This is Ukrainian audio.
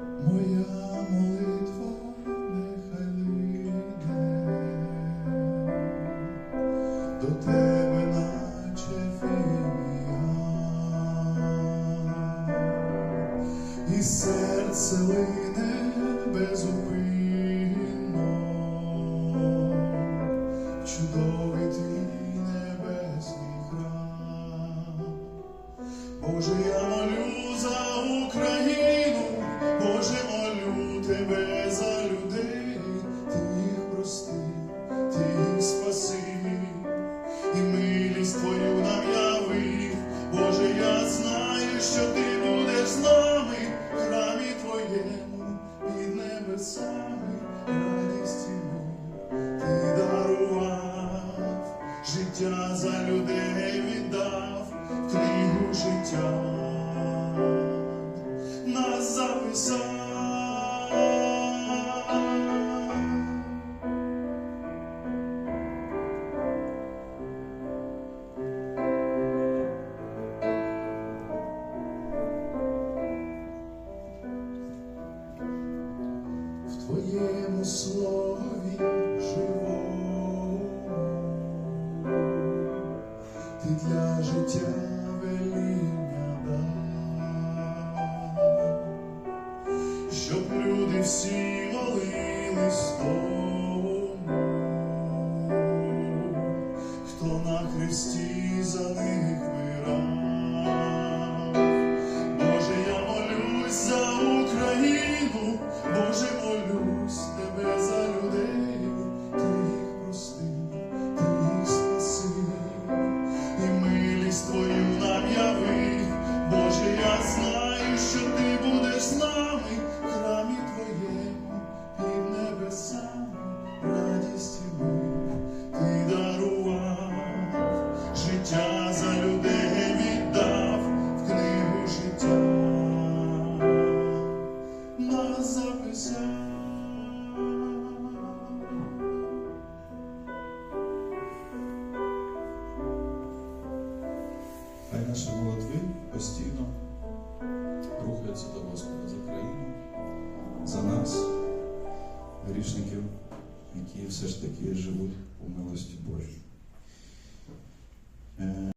Моя молитва нехай до тебе, наче і серце лине безупинно, чудовий твій небесний храм. Боже, я нас. В твоєму слові живому ти для життя веління молились тому, хто на хресті за них вмирав. Боже, я молюсь за Україну, Боже, молюсь тебе за людей, ти їх прости, ти і милість твою наші молитви постійно рухаються до Господа за країну, за нас, грішників, які все ж таки живуть у милості Божій. Е,